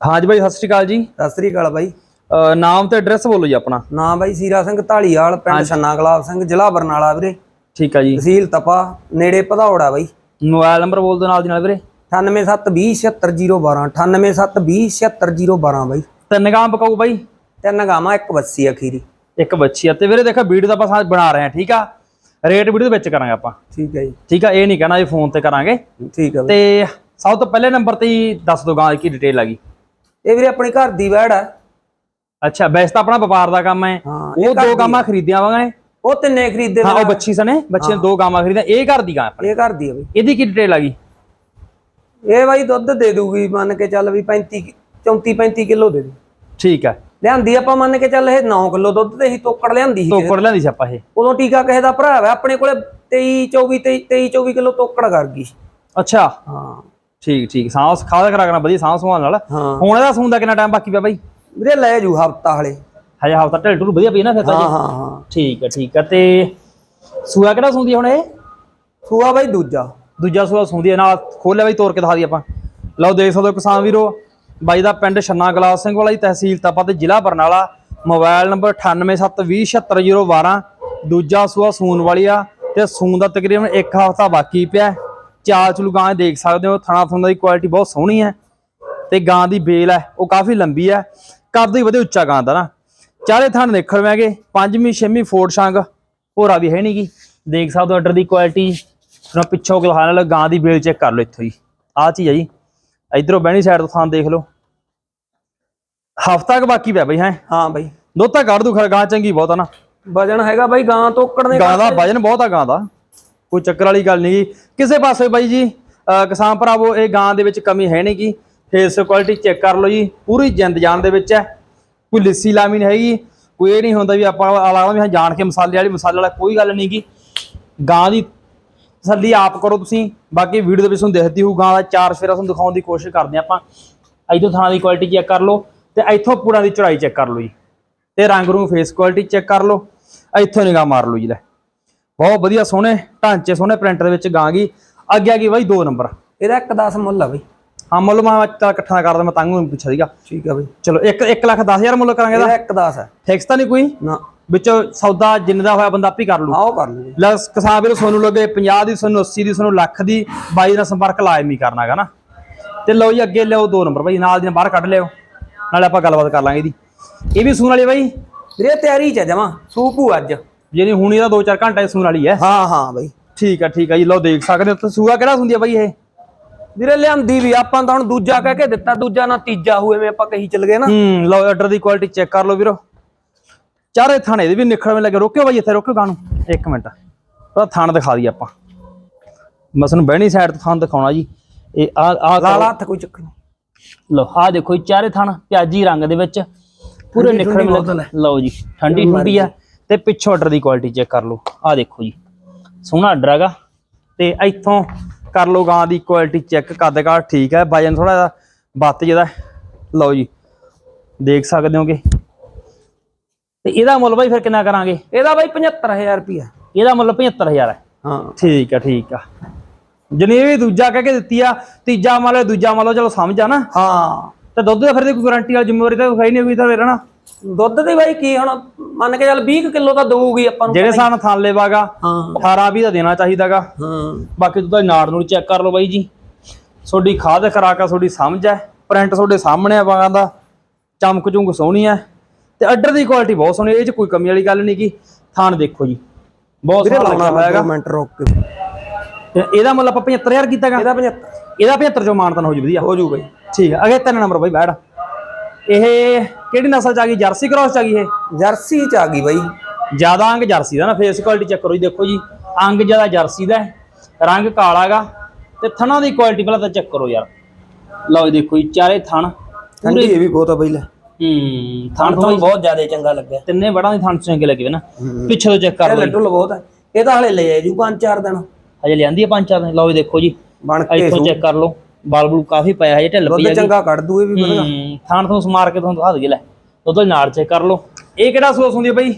ਹਾਂਜੀ ਬਾਈ ਸਤਿ ਸ਼੍ਰੀ ਅਕਾਲ ਜੀ। ਸਤਿ ਸ੍ਰੀ ਅਕਾਲ ਬਾਈ। ਨਾਮ ਤੇ ਐਡਰੈਸ ਬੋਲੋ ਜੀ ਆਪਣਾ। ਨਾਮ ਬਾਈ ਸੀਰਾ ਸਿੰਘ ਢਾਲੀਵਾਲ ਪਿੰਡ ਛੰਨਾ ਗੁਲਾਬ ਸਿੰਘ ਜ਼ਿਲ੍ਹਾ ਬਰਨਾਲਾ ਵੀਰੇ। ਠੀਕ ਆ ਜੀ। ਤਹਿਸੀਲ ਤਪਾ ਨੇੜੇ ਭਦੌੜਾ ਬਾਈ। ਮੋਬਾਈਲ ਨੰਬਰ ਬੋਲ ਦਿਓ ਨਾਲ ਦੀ ਨਾਲ ਵੀਰੇ। 9772076012 9772076012 ਬਾਈ। ਤਿੰਨ ਗਾਂ ਪਕਾਊ ਬਾਈ। ਤਿੰਨ ਗਾਵਾਂ ਇੱਕ ਬੱਸੀ ਅਖੀਰੀ। ਇੱਕ ਬੱਚੀ ਆ। ਤੇ ਵੀਰੇ ਦੇਖੋ ਵੀਡੀਓ ਤਾਂ ਆਪਾਂ ਬਣਾ ਰਹੇ ਹਾਂ ਠੀਕ ਆ? ਰੇਟ ਵੀਡੀਓ ਦੇ ਵਿੱਚ ਕਰਾਂਗੇ ਆਪਾਂ। ਠੀਕ ਹੈ ਜੀ। ਠੀਕ ਆ ਇਹ ਨਹੀਂ ਕਹਿਣਾ ਇਹ ਫੋਨ ਤੇ ਕਰਾਂਗੇ। ਠੀਕ ਬਾਈ। ਤੇ ਸਭ ਤੋਂ ਪਹਿਲੇ ਨੰਬਰ ਤੇ ਦੱਸ ਦੋ ਗਾਂ ਦੀ ਡਿਟੇਲ ਆ ਗਈ। ਇਹ ਵੀਰੇ ਆਪਣੀ ਘਰ ਦੀ ਵੈੜ ਹੈ ਅੱਛਾ ਵੈਸੇ ਤਾਂ ਆਪਣਾ ਵਪਾਰ ਦਾ ਕੰਮ ਹੈ। ਹਾਂ ਉਹ ਦੋ ਗਾਵਾਂ ਖਰੀਦਿਆਂ ਵਾਂਗੇ ਉਹ ਤਿੰਨੇ ਖਰੀਦੇ ਹਾਂ ਉਹ ਬੱਚੀ ਸਨੇ ਬੱਚੇ ਨੇ ਦੋ ਗਾਵਾਂ ਖਰੀਦੀਆਂ। ਇਹ ਘਰ ਦੀ ਗਾਂ ਆਪਣੀ। ਇਹ ਘਰ ਦੀ ਹੈ ਬਾਈ। ਇਹਦੀ ਕੀ ਡਿਟੇਲ ਆ ਗਈ? ਇਹ ਬਾਈ ਦੁੱਧ ਦੇ ਦੂਗੀ ਮੰਨ ਕੇ ਚੱਲ ਵੀ 35 34 35 ਕਿਲੋ ਦੇ ਦੂ। ਠੀਕ ਆ ਲਿਆਂਦੀ ਆਪਾਂ ਮੰਨ ਕੇ ਚੱਲ ਇਹ 9 ਕਿਲੋ ਦੁੱਧ ਤੇ ਹੀ ਤੋਕੜ ਲਿਆਂਦੀ ਸੀ। ਤੋਕੜ ਲਿਆਂਦੀ ਸੀ ਆਪਾਂ ਇਹ। ਉਦੋਂ ਟੀਕਾ ਕਿਸੇ ਦਾ ਭਰਾ ਹੈ ਆਪਣੇ ਕੋਲੇ 23 24 23 24 ਕਿਲੋ ਤੋਕੜ ਕਰ ਗਈ ਅੱਛਾ। ਹਾਂ। ਠੀਕ ਠੀਕ। ਸਾਂਸ ਖਾਦਾ ਕਰਾ ਕਰਨਾ ਵਧੀਆ ਸਾਂਸ ਸੰਭਾਲ ਨਾਲ। ਹਾਂ। ਹੁਣ ਇਹਦਾ ਸੂਣ ਦਾ ਕਿੰਨਾ ਟਾਈਮ ਬਾਕੀ ਪਿਆ ਬਾਈ? ਵੀਰੇ ਲੈ ਜੂ ਹਫਤਾ ਹਲੇ। ਹਜੇ ਹਫਤਾ ਢਿੱਲ ਢੁੱਲ ਵਧੀਆ ਪਈ ਨਾ ਫਿਰ ਤਾਂ ਹਾਂ ਹਾਂ ਹਾਂ। ਠੀਕ ਹੈ ਠੀਕ ਹੈ। ਤੇ ਸੂਆ ਕਿਹੜਾ ਸੂੰਦੀ ਹੁਣ ਇਹ? ਸੂਆ ਬਾਈ ਦੂਜਾ। ਦੂਜਾ ਸੂਆ ਸੂੰਦੀ ਹੈ ਨਾਲ ਖੋਲਿਆ ਬਾਈ ਤੋੜ ਕੇ ਦਿਖਾ ਦੀ ਆਪਾਂ। ਲਓ ਦੇਖ ਸਕਦੇ ਹੋ ਕਿਸਾਨ ਵੀਰੋ ਬਾਈ ਦਾ ਪਿੰਡ ਛੰਨਾ ਗਲਾਸ ਸਿੰਘ ਵਾਲਾ ਜੀ ਤਹਿਸੀਲ ਤਪਾ ਤੇ ਜ਼ਿਲ੍ਹਾ ਬਰਨਾਲਾ। ਮੋਬਾਈਲ ਨੰਬਰ 9872076012 ਦੂਜਾ ਸੂਆ ਸੂਣ ਵਾਲੀ ਆ ਤੇ ਸੂਣ ਦਾ ਤਕਰੀਬਨ ਇੱਕ ਹਫਤਾ ਬਾਕੀ ਪਿਆ। ਚਾਲ ਚਲੂ ਗਾਂ ਦੇਖ ਸਕਦੇ ਹੋ ਥਣਾ ਥੁਣਾ ਦੀ ਕੁਆਲਿਟੀ ਬਹੁਤ ਸੋਹਣੀ ਹੈ ਤੇ ਗਾਂ ਦੀ ਬੇਲ ਹੈ ਉਹ ਕਾਫੀ ਲੰਬੀ ਹੈ ਕੱਦ ਹੀ ਵਧੇ ਉੱਚਾ ਗਾਂ ਦਾ ਨਾ। ਚਾਰੇ ਥਣ ਨਿਖੜਵੇਂਗੇ ਪੰਜਵੀਂ ਛੇਵੀਂ ਫੋੜ ਸ਼ੰਗ ਹੋਰਾ ਵੀ ਹੈ ਨਹੀਂਗੀ ਦੇਖ ਸਕਦੇ ਹੋ ਆਰਡਰ ਦੀ ਕੁਆਲਿਟੀ ਨਾ ਪਿੱਛੋਂ ਗਲਹਾਨ ਨਾਲ ਗਾਂ ਦੀ ਬੇਲ ਚੈੱਕ ਕਰ ਲਓ ਇੱਥੋਂ ਹੀ। ਆਹ ਚੀਜ਼ ਹੈ ਜੀ ਇਧਰੋਂ ਬਹਿਣੀ ਸਾਈਡ ਤੋਂ ਥਾਂ ਦੇਖ ਲਓ। ਹਫਤਾ ਕ ਬਾਕੀ ਪਿਆ ਬਈ ਹੈ? ਹਾਂ ਬਾਈ। ਦੁੱਧ ਤਾਂ ਕੱਢ ਦੂ ਖਰ ਗਾਂ ਚੰਗੀ ਬਹੁਤ ਆ ਨਾ। ਵਜਨ ਹੈਗਾ ਬਾਈ ਗਾਂ ਤੋਕੜ ਨੇ ਗਾਂ ਦਾ ਵਜਨ ਬਹੁਤ ਆ ਗਾਂ ਦਾ। ਕੋਈ ਚੱਕਰ ਵਾਲੀ ਗੱਲ ਨਹੀਂ ਗੀ। ਕਿਸੇ ਪਾਸੇ ਬਾਈ ਜੀ ਕਿਸਾਨ ਭਰਾਵੋ, ਇਹ ਗਾਂ ਦੇ ਵਿੱਚ ਕਮੀ ਹੈ ਨਹੀਂ ਗੀ। ਫੇਸ ਕੁਆਲਿਟੀ ਚੈੱਕ ਕਰ ਲਓ ਜੀ, ਪੂਰੀ ਜਿੰਦ ਜਾਨ ਦੇ ਵਿੱਚ ਹੈ। ਕੋਈ ਲਿੱਸੀ ਲਾਮੀ ਨਹੀਂ ਹੈਗੀ। ਕੋਈ ਇਹ ਨਹੀਂ ਹੁੰਦਾ ਵੀ ਆਪਾਂ ਆਲਾ ਵੀ ਜਾਣ ਕੇ ਮਸਾਲੇ ਵਾਲੀ, ਮਸਾਲੇ ਵਾਲਾ ਕੋਈ ਗੱਲ ਨਹੀਂ ਗੀ। ਗਾਂ ਦੀ ਤਸੱਲੀ ਆਪ ਕਰੋ ਤੁਸੀਂ। ਬਾਕੀ ਵੀਡੀਓ ਦੇ ਵਿੱਚ ਤੁਹਾਨੂੰ ਦਿਖਦੀ ਹੋਊ, ਗਾਂ ਦਾ ਚਾਰ ਫੇਰਾ ਤੁਹਾਨੂੰ ਦਿਖਾਉਣ ਦੀ ਕੋਸ਼ਿਸ਼ ਕਰਦੇ ਹਾਂ ਆਪਾਂ। ਇੱਥੋਂ ਥਾਂ ਦੀ ਕੁਆਲਿਟੀ ਚੈੱਕ ਕਰ ਲਓ ਤੇ ਇੱਥੋਂ ਪੂੜਾ ਦੀ ਚੜਾਈ ਚੈੱਕ ਕਰ ਲਓ ਜੀ। ਤੇ ਰੰਗ ਰੂੰਗ ਫੇਸ ਕੁਆਲਿਟੀ ਚੈੱਕ ਕਰ ਲਓ। ਇੱਥੋਂ ਨਿਗਾਹ ਮਾਰ ਲਓ ਜੀ ਲੈ। ਬਹੁਤ ਵਧੀਆ ਸੋਹਣੇ ਢਾਂਚੇ ਸੋਹਣੇ ਪ੍ਰਿੰਟ ਦੇ ਵਿੱਚ ਗਾਂ ਗਈ। ਅੱਗੇ ਆ ਗਈ ਬਾਈ 2 ਨੰਬਰ। ਇਹਦਾ ਇੱਕ 10 ਮੁੱਲ ਆ ਬਾਈ। ਹਾਂ ਮੁੱਲ ਮੈਂ ਚੱਲ ਇਕੱਠਾ ਕਰਦਾ ਮੈਂ ਤੰਗ ਨੂੰ ਪੁੱਛਿਆ ਸੀਗਾ। ਠੀਕ ਆ ਬਾਈ। ਚਲੋ 1 1 ਲੱਖ 10000 ਮੁੱਲ ਕਰਾਂਗੇ ਇਹਦਾ। ਦਾ ਇੱਕ 10 ਹੈ ਫਿਕਸ ਤਾਂ ਨਹੀਂ ਕੋਈ? ਨਾ। ਵਿੱਚੋਂ ਸੌਦਾ ਜਿੰਨੇ ਦਾ ਹੋਇਆ ਬੰਦਾ ਆਪੇ ਕਰ ਲੂ। ਆਓ ਕਰ ਲਓ ਲੈ ਕਿਸਾਨ ਵੀਰੋ ਤੁਹਾਨੂੰ ਲੱਗੇ 50 ਦੀ ਤੁਹਾਨੂੰ 80 ਦੀ ਤੁਹਾਨੂੰ ਲੱਖ ਦੀ ਬਾਈ ਨਾਲ ਸੰਪਰਕ ਲਾਜ਼ਮੀ ਕਰਨਾਗਾ ਨਾ। ਤੇ ਲਓ ਜੀ ਅੱਗੇ ਲਿਓ 2 ਨੰਬਰ ਬਾਈ ਨਾਲ ਦੀ ਬਾਹਰ ਕੱਢ ਲਿਓ ਨਾਲੇ ਆਪਾਂ ਗੱਲਬਾਤ ਕਰ ਲਾਂਗੇ ਇਹਦੀ। ਇਹ ਵੀ ਸੂਣ ਵਾਲੀ ਬਾਈ? ਵੀਰੇ ਤਿਆਰੀ ਚ ਜਮਾ। ਸੂਪੂ ਅੱਜ। ਜਿਹੜੀ ਹੁਣ ਇਹਦਾ 2-4 ਘੰਟੇ ਸੂਣ ਵਾਲੀ ਹੈ। ਹਾਂ ਹਾਂ ਬਾਈ। ਠੀਕ ਆ ਠੀਕ ਆ ਜੀ ਲਓ ਦੇਖ ਸਕਦੇ ਹੋ ਤੇ ਸੂਆ ਕਿਹੜਾ ਹੁੰਦੀ ਆ ਬਾਈ ਇਹ? ਵੀਰੇ ਲਿਆਂਦੀ ਵੀ ਆਪਾਂ ਤਾਂ ਹੁਣ ਦੂਜਾ ਕਹਿ ਕੇ ਦਿੱਤਾ ਦੂਜਾ ਨਾ ਤੀਜਾ ਹੋਏ ਮੈਂ ਆਪਾਂ ਕਹੀ ਚੱਲ ਗਏ ਨਾ। ਹੂੰ ਲਓ ਆਰਡਰ ਦੀ ਕੁਆਲਿਟੀ ਚੈੱਕ ਕਰ ਲਓ ਵੀਰੋ। ਚਾਰੇ ਥਾਣੇ ਦੇ ਵੀ ਨਿਖੜਵੇਂ ਲੱਗੇ ਰੋਕਿਓ ਬਾਈ ਇੱਥੇ ਰੋਕਿਓ ਗਾਣੂ। ਇੱਕ ਮਿੰਟ ਉਹ ਥਾਣ ਦਿਖਾ ਦਈ ਆਪਾਂ। ਮੈਂ ਤੁਹਾਨੂੰ ਬਹਿਣੀ ਸਾਈਡ ਤੋਂ ਥਾਣ ਦਿਖਾਉਣਾ ਜੀ। ਇਹ ਆ ਆ ਲਾਲਾ ਹੱਥ ਕੋਈ ਚੱਕਰ ਲਓ ਆ ਦੇਖੋ ਚਾਰੇ ਥਣ ਪਿਆਜੀ ਰੰਗ ਦੇ ਵਿੱਚ। ਪੂਰੇ ਨਿਖੜਵੇਂ ਲਓ ਜੀ ਠੰਡੀ ਠੰਡੀ ਆ। ਤੇ ਪਿੱਛੋਂ ਆਰਡਰ ਦੀ ਕੁਆਲਿਟੀ ਚੈੱਕ ਕਰ ਲਓ। ਆ ਦੇਖੋ ਜੀ ਸੋਹਣਾ ਆਰਡਰ ਹੈਗਾ। ਤੇ ਇੱਥੋਂ ਕਰ ਲਓ ਗਾਂ ਦੀ ਕੁਆਲਿਟੀ ਚੈੱਕ ਕੱਦ ਕਾਠ ਠੀਕ ਹੈ। ਵਜਨ ਥੋੜਾ ਜਿਹਾ ਬੱਤ ਜਿਹਦਾ ਲਓ ਜੀ ਦੇਖ ਸਕਦੇ ਹੋਗੇ। ਤੇ ਇਹਦਾ ਮੁੱਲ ਬਾਈ ਫਿਰ ਕਿੰਨਾ ਕਰਾਂਗੇ? ਇਹਦਾ ਬਾਈ 75000 ਰੁਪਿਆ ਇਹਦਾ ਮੁੱਲ 75000 ਹੈ। ਹਾਂ। ਠੀਕ ਆ ਠੀਕ ਆ। ਜਨੇ ਵੀ ਦੂਜਾ ਕਹਿ ਕੇ ਦਿੱਤੀ ਆ ਤੀਜਾ ਮੰਨ ਲਓ ਦੂਜਾ ਮੰਨ ਲਓ ਚਲੋ ਸਮਝ ਆ ਨਾ। ਹਾਂ। ਤੇ ਦੁੱਧ ਦਾ ਫਿਰ ਦੀ ਕੋਈ ਗਾਰੰਟੀ ਵਾਲੀ ਜ਼ਿੰਮੇਵਾਰੀ ਤਾਂ ਕੋਈ ਨਹੀਂ ਹੋਈ ਤਾਂ ਫਿਰ ਨਾ। ਦੁੱਧ ਦੀ ਬਾਈ ਕੀ ਹੁਣ ਮੰਨ ਕੇ ਚੱਲ 20 ਕਿਲੋ ਤਾਂ ਦਊਗੀ ਆਪਾਂ ਨੂੰ ਜਿਹੜੇ ਸਾਨ ਥਾਂ ਲੈਵਾਗਾ ਹਾਂ। 18 20 ਦਾ ਦੇਣਾ ਚਾਹੀਦਾਗਾ। ਹਾਂ। ਬਾਕੀ ਦਾ ਨਾੜ ਨੂੰ ਚੈੱਕ ਕਰ ਲਓ ਬਾਈ ਜੀ। ਤੁਹਾਡੀ ਖਾਦ ਖਰਾਕਾ ਤੁਹਾਡੀ ਸਮਝ ਹੈ ਪ੍ਰਿੰਟ ਤੁਹਾਡੇ ਸਾਹਮਣੇ ਆ ਵਾਂਗਾ ਦਾ। ਚਮਕ ਚੁੰਗ ਸੋਹਣੀ ਹੈ ਤੇ ਆਰਡਰ ਦੀ ਕੁਆਲਿਟੀ ਬਹੁਤ ਸੋਹਣੀ ਇਹ ਚ ਕੋਈ ਕਮੀ ਵਾਲੀ ਗੱਲ ਨਹੀਂ ਕੀ ਥਾਣ ਦੇਖੋ ਜੀ। ਬਹੁਤ ਸੋਹਣਾ ਲਾਉਣਾ ਲੱਗਿਆ ਹੋਇਆ ਹੈਗਾ। ਦੋ ਮਿੰਟ ਰੁਕ ਕੇ ਤੇ ਇਹਦਾ ਮੁੱਲ ਆਪਾਂ 75000 ਕੀਤਾਗਾ ਇਹਦਾ 75 ਇਹਦਾ 75 ਚੋਂ ਮਾਨਤਨ ਹੋ ਜੂ ਵਧੀਆ। ਹੋ ਜੂ ਬਾਈ। ਠੀਕ ਹੈ ਅਗੇ ਤਿੰਨ ਨੰਬਰ ਬਾਈ ਬੈਠ। ਇਹ ਕਿਹੜੀ ਨਸਲ ਚ ਆ ਗਈ? ਜਰਸੀ ਕ੍ਰਾਸ ਚ ਆ ਗਈ ਇਹ? ਜਰਸੀ ਚ ਆ ਗਈ ਬਾਈ। ਜ਼ਿਆਦਾ ਅੰਗ ਜਰਸੀ ਦਾ ਨਾ ਫੇਸ ਕੁਆਲਿਟੀ ਚੈੱਕ ਕਰੋ ਜੀ ਦੇਖੋ ਜੀ। ਅੰਗ ਜ਼ਿਆਦਾ ਜਰਸੀ ਦਾ ਰੰਗ ਕਾਲਾਗਾ ਤੇ ਥਣਾ ਦੀ ਕੁਆਲਿਟੀ ਪਹਿਲਾਂ ਤਾਂ ਚੈੱਕ ਕਰੋ ਯਾਰ। ਲਓ ਜੀ ਦੇਖੋ ਜੀ ਚਾਰੇ ਥਣ ਠੰਡੀ ਇਹ ਵੀ ਬਹੁਤ ਆ ਬਾਈ ਲੈ। ਹੂੰ ਥਣ ਤੋਂ ਬਹੁਤ ਜ਼ਿਆਦਾ ਚੰਗਾ ਲੱਗਿਆ। ਤਿੰਨੇ ਬੜਾਂ ਦੀ ਥਣ ਚੰਗੇ ਲੱਗੇ ਨਾ। ਪਿੱਛੇ ਤੋਂ ਚੈੱਕ ਕਰ ਲਓ ਜੀ। ਲੱਡੂ ਬਹੁਤ ਇਹ ਤਾਂ ਹਲੇ ਲੈ ਜੂ ਪੰਜ ਚਾਰ ਦਿਨ। ਹਜੇ ਲਿਆਂਦੀ ਪੰਜ ਚਾਰ ਦਿਨ। ਲਓ ਜੀ ਦੇਖੋ ਜੀ। ਬਣ ਕੇ ਇੱਥੋਂ ਚੈੱਕ ਕਰ ਲਓ। ਬਲ ਬਲੂ ਕਾਫੀ ਪਿਆ ਹੈ ਢਿੱਲ ਪਈ ਦੁੱਧ ਹੈ ਚੰਗਾ ਕੱਢ ਦੂ ਇਹ ਵੀ ਵਧੀਆ ਹੂੰ ਥਣ ਤੋਂ ਸਮਾਰ ਕੇ ਤੁਹਾਨੂੰ ਦਿਖਾ ਦਈਏ ਲੈ। ਉਹਦੇ ਨਾਲ ਚੈੱਕ ਕਰ ਲਓ। ਇਹ ਕਿਹੜਾ ਸੋਸ ਹੁੰਦੀ ਹੈ ਬਈ?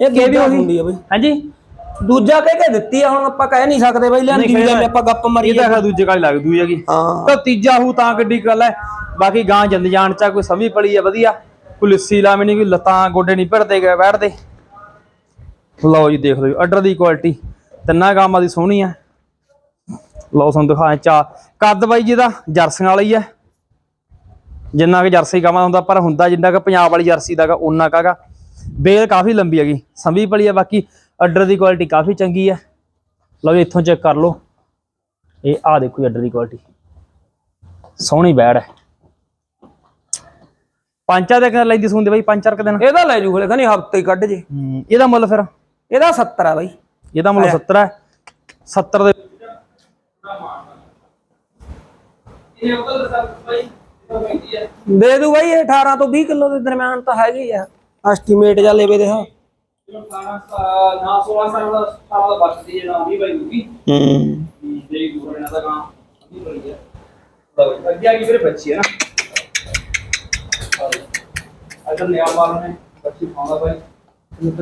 ਇਹ ਵੀ ਉਹੀ? ਹੁੰਦੀ ਆ ਬਾਈ। ਹਾਂਜੀ? ਦੂਜਾ ਕਹਿ ਕੇ ਦਿੱਤੀ ਆ ਹੁਣ ਆਪਾਂ ਕਹਿ ਨਹੀਂ ਸਕਦੇ ਬਈ ਲਿਆਂਦੀ ਵੀ ਗੱਲ ਆਪਾਂ ਗੱਪ ਇਹ ਮਾਰੀਏ ਤਾਂ ਖਾ ਦੂਜੇ ਕਾਲੀ ਲੱਗ ਹੈਗੀ। ਹਾਂ। ਤਾਂ ਤੀਜਾ ਹੂ ਤਾਂ ਕਿੱਡੀ ਗੱਲ ਹੈ ਬਾਕੀ ਗਾਂ ਜਿੰਦ ਜਾਣ ਚਾ ਕੋਈ ਸਮੀ ਪਲੀ ਹੈ ਵਧੀਆ। ਕੋਈ ਲੱਸੀ ਲਾਵੇਂ ਨਹੀਂ ਕੋਈ ਲੱਤਾਂ ਗੋਡੇ ਨਹੀਂ ਭਰਦੇ ਗਏ ਬੈਠਦੇ ਲਓ ਜੀ ਦੇਖ ਲਓ ਜੀ ਆਰਡਰ ਦੀ ਕੁਆਲਿਟੀ ਤਿੰਨਾਂ ਗਾਵਾਂ ਦੀ ਸੋਹਣੀ ਹੈ ਲਓ ਤੁਹਾਨੂੰ ਦਿਖਾਇਆ ਚਾ ਕੱਦ ਬਾਈ ਜਿਹਦਾ ਜਰਸੀਆਂ ਵਾਲਾ ਹੀ ਹੈ ਜਿੰਨਾ ਕਿ ਜਰਸੀ ਦਾ ਹੁੰਦਾ ਪਰ ਹੁੰਦਾ ਜਿੰਨਾ ਕਿ ਪੰਜਾਬ ਵਾਲੀ ਜਰਸੀ ਦਾਗਾ ਉਹਨਾਂ ਕਾਗਾ ਬੇਲ ਕਾਫੀ ਲੰਬੀ ਹੈਗੀ ਸੰਭੀ ਪਲੀ ਹੈ ਬਾਕੀ ਆਰਡਰ ਦੀ ਕੁਆਲਿਟੀ ਕਾਫੀ ਚੰਗੀ ਹੈ ਲਓ ਇੱਥੋਂ ਚੈੱਕ ਕਰ ਲਓ। ਇਹ ਆ ਦੇਖੋ ਆਰਡਰ ਦੀ ਕੁਆਲਿਟੀ ਸੋਹਣੀ ਬੈੜ ਹੈ ਪੰਚਾ ਦੇ ਕਿੰਨੇ ਲੈਂਦੀ ਸੁਣਦੇ ਬਾਈ? ਪੰਜ ਚਾਰ ਦਿਨ। ਇਹਦਾ ਲੈ ਜੂ ਹਲੇ ਕਹਿੰਦੇ ਹਫ਼ਤੇ ਕੱਢ ਜੇ। ਹੂੰ, ਇਹਦਾ ਮੁੱਲ ਫਿਰ? ਇਹਦਾ 70 ਆ ਬਾਈ। ਇਹਦਾ ਮੁੱਲ 70 ਹੈ 70 ਦੇ ਦੇ ਦੂ ਬਾਈ ਇਹ 18 ਤੋਂ 20 ਕਿਲੋ ਦੇ ਦਰਮਿਆਨ ਤਾਂ ਹੈਗੇ ਆ। ਐਸਟੀਮੇਟ ਜਾਂ ਲੈਵੇ ਦੇ ਹਾਂ ਨਾ 16 ਸਾਲ ਦਾ ਸਾਲ ਦਾ ਬਚਦੀ ਹੈ। ਨਾ ਆ ਬੱਚੀ ਹੈ ਨਾ? ਅਜਾ ਨਿਆ ਮਾਲ ਨੇ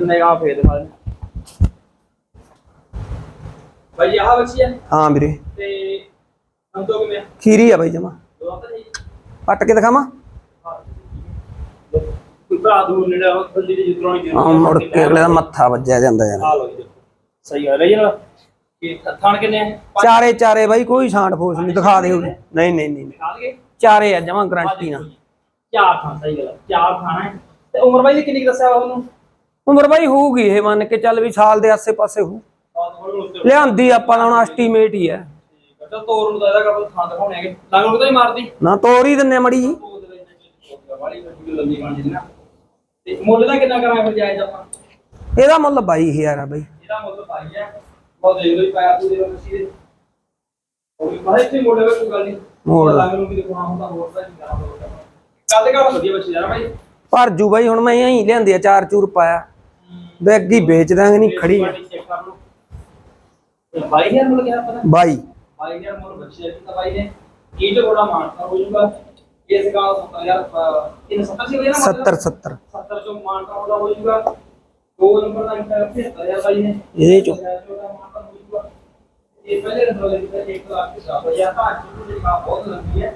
ਨਿਆ ਫੇਰ ਦਿਖਾ ਦੇ ਬਾਈ ਆਹ ਬੱਚੀ ਹੈ ਹਾਂ ਵੀਰੇ। ਤੇ ਖੀਰੀ ਆ ਬਾਈ ਜਮਾ। ਪੱਟ ਕੇ ਦਿਖਾਵਾਂ? ਆ ਮੁੜ ਕੇ ਅਗਲੇ ਦਾ ਮੱਥਾ ਵੱਜਿਆ ਜਾਂਦਾ ਯਾਰ। ਸਹੀ ਹੈ ਨਾ। ਥਾਣ ਕਿੰਨੇ ਚਾਰੇ ਚਾਰੇ ਬਾਈ ਕੋਈ ਛਾਂਟ ਫੋਸ ਨਹੀਂ ਦਿਖਾ ਦੇ ਉਹਨੇ। ਨਹੀਂ ਨਹੀਂ ਨਹੀਂ ਚਾਰੇ ਆ ਜਮਾ ਗਰੰਟੀ ਨਾਲ। ਚਾਰ ਥਾਂ ਸਹੀ ਗੱਲ ਹੈ। ਚਾਰ ਥਾਂ ਹੈ। ਤੇ ਉਮਰ ਬਾਈ ਦੀ ਕਿੰਨੀ ਕੁ ਦੱਸਿਆ ਉਹਨੂੰ? ਉਮਰ ਬਾਈ ਹੋਊਗੀ ਇਹ ਮੰਨ ਕੇ ਚੱਲ ਵੀ ਸਾਲ ਦੇ ਆਸੇ-ਪਾਸੇ ਹੋਊ। ਲਿਆਂਦੀ ਆਪਾਂ ਦਾ ਹੁਣ ਐਸਟੀਮੇਟ ਹੀ ਹੈ। ਬੱਚਾ ਤੋਰ ਨੂੰ ਦਾਦਾ ਕਰ ਥਾਂ ਦਿਖਾਉਣੇ ਹੈਗੇ। ਲੰਗ ਨੂੰ ਤਾਂ ਨਹੀਂ ਮਾਰਦੀ? ਨਾ ਤੋਰ ਹੀ ਦਿੰਨੇ ਮੜੀ ਜੀ ਵਾਲੀ ਵੱਡੀ ਲੰਬੀ ਬਣ ਜਾਂਦੀ ਨਾ ਤੇ ਮੁੱਲ ਦਾ ਕਿੰਨਾ ਕਰਾਂਗੇ ਫਿਰ ਜਾਇਜ਼ ਆਪਾਂ? ਇਹਦਾ ਮੁੱਲ 22000 ਆ ਬਾਈ। ਇਹਦਾ ਮੁੱਲ ਪਾਈ ਹੈ ਬਹੁਤ ਦੇਖ ਲਓ ਪਾਇਆ ਤੂੰ ਦੇ ਲਓ ਤੁਸੀਂ ਦੇ ਉਹ ਵੀ ਬਾਹਰ ਤੇ ਮੋੜੇ ਕੋਈ ਗੱਲ ਨਹੀਂ। ਮੋੜ ਲਾ। ਲੰਗ ਨੂੰ ਵੀ ਦਿਖਾਉਣਾ ਹੁੰਦਾ ਹੋਰ ਤਾਂ ਨਹੀਂ ਕਰਨਾ ਹੋਊਗਾ ਕੱਲ ਘਰ ਵਧੀਆ ਬੱਚੇ ਯਾਰ ਭਾਈ ਭਰ ਜੂ ਬਾਈ ਹੁਣ ਮੈਂ ਇਹੀ ਲਿਆਂਦੀ ਆ ਚਾਰ ਚੂਰ ਪਾਇਆ। ਬੈਗ ਵੇਚ ਦਾਂਗੇ ਨਹੀਂ ਖੜੀ ਆ। ਚੈੱਕ ਕਰ ਲਓ। ਤੇ ਬਾਈ ਯਾਰ ਮੁੱਲ ਕਿਹਾ ਪਤਾ ਬਾਈ। ਬਾਈ ਯਾਰ ਮੁੱਲ ਬੱਚੇ ਕਿੰਨਾ ਬਾਈ ਨੇ ਇਹ ਜੋ ਬੜਾ ਮਾਨਤਾ ਹੋ ਜੂਗਾ ਇਸ ਗਾਲ 70 ਯਾਰ ਇਹ 70 ਸੀ ਨਾ 70 70 70 ਚੋਂ ਮਾਨਤਾ ਉਹਦਾ ਹੋ ਜੂਗਾ ਦੋ ਨੰਬਰ ਦਾ ਇੰਟਰ 75000 ਬਾਈ ਨੇ ਇਹਦੇ ਚੋਂ ਇਹ ਪਹਿਲੇ ਨੰਬਰ ਦੇ ਵਿੱਚ ਇੱਕ ਲੱਖ ਦਾ ਹੋ ਜਾਂ ਤਾਂ ਅੱਜ ਨੂੰ ਜਿਹੜੀ ਗਾਂ ਬਹੁਤ ਲੰਬੀ ਹੈ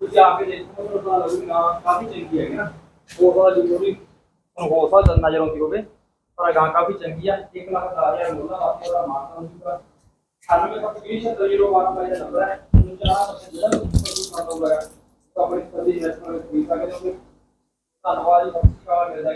ਤੁਸੀਂ ਆ ਕੇ ਦੇਖੋ ਤਾਂ ਪਤਾ ਲੱਗੂਗਾ ਕਾਫੀ ਚੰਗੀ ਹੈਗੀ ਨਾ ਉਹ ਵਾਲਾ ਜ਼ਰੂਰੀ ਤੁਹਾਨੂੰ ਹੋ ਸਕਦਾ ਨਜ਼ਰ ਆਉਂਦੀ ਹੋਵੇ ਪਰ ਗਾਂ ਕਾਫੀ ਚੰਗੀ ਆ 1 ਲੱਖ ਦਾ ਹਜ਼ਾਰ ਮੁੱਲ ਦਾ ਵਾਸਤੇ ਉਹਦਾ ਧੰਨਵਾਦ ਜੀ ਸਤਿ ਸ਼੍ਰੀ ਅਕਾਲ ਮੇਰੇ ਦਾ